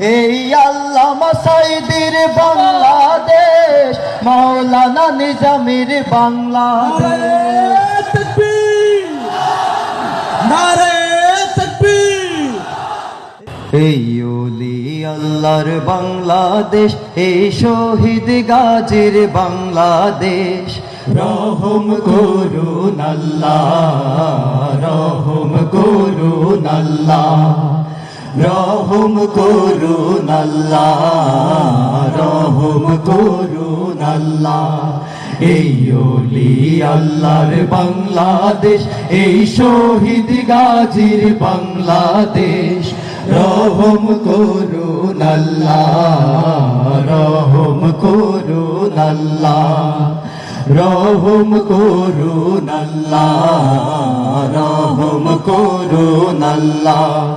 এই আল্লামা সাইদির বাংলাদেশ, মাওলানা নিজামির ওলি আল্লাহর বাংলাদেশ, এই শহীদ গাজীর বাংলাদেশ। রহম করুন আল্লাহ, রহম করুন আল্লাহ। রহম করুন আল্লাহ, রহম করুন আল্লাহ। এই ওলি আল্লাহর বাংলাদেশ, এই শহীদ গাজীর বাংলাদেশ। রহম করুন আল্লাহ, রহম করুন আল্লাহ। রহম করুন আল্লাহ, রহম করুন আল্লাহ।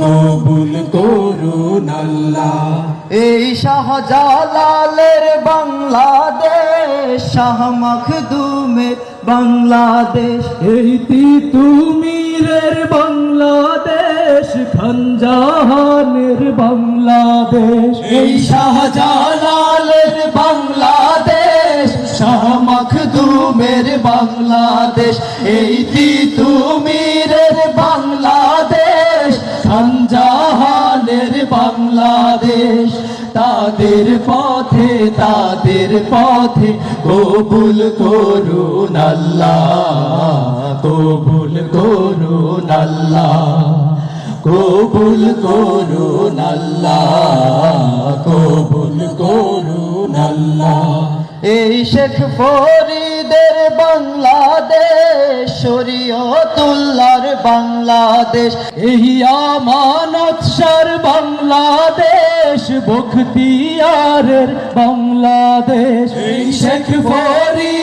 কবুল করুন আল্লাহ এই শাহজালালের বাংলাদেশ শাহ মখদুমের বাংলাদেশ। এই তিতুমিরের বাংলাদেশ খানজাহানের বাংলাদেশ। এই শাহজালালের বাংলাদেশ শাহ মখদুমের বাংলাদেশ। এই তিতুমিরের বাংলাদেশ, তাদের পথে তাদের পথে কবুল করুন আল্লাহ, কবুল করুন আল্লাহ, কবুল করুন আল্লাহ, কবুল করুন আল্লাহ। এই শেখ ফরিদের বাংলাদেশ শরীয়তুল্লাহর বাংলাদেশ এই আমানত সার বাংলাদেশ বখতিয়ারের বাংলাদেশ। শেখ ফরিদের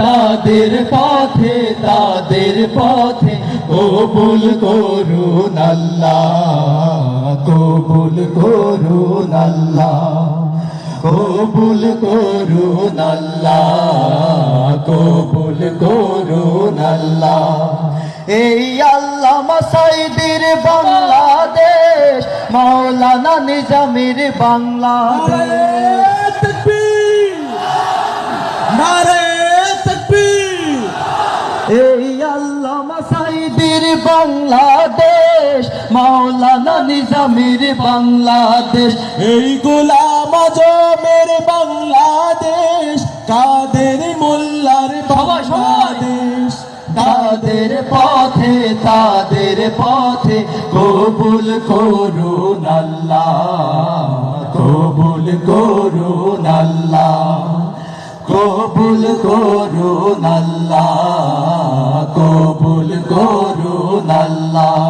তাদের পথে তাদের পথে কবুল করুন আল্লাহ, কবুল করুন আল্লাহ, কবুল করুন আল্লাহ, কবুল করুন আল্লাহ। এই আল্লাহ মাসাইদির বাংলাদেশ, মাওলানা নিজামির বাংলাদেশ। এই নিজামির বাংলাদেশ। এই গোলাম আজমের বাংলাদেশ কাদের মোল্লার বাংলাদেশ? তাদের পথে তাদের পথে কবুল করুন আল্লাহ কবুল করুন আল্লাহ কবুল করুন আল্লাহ কবুল করুন আল্লাহ।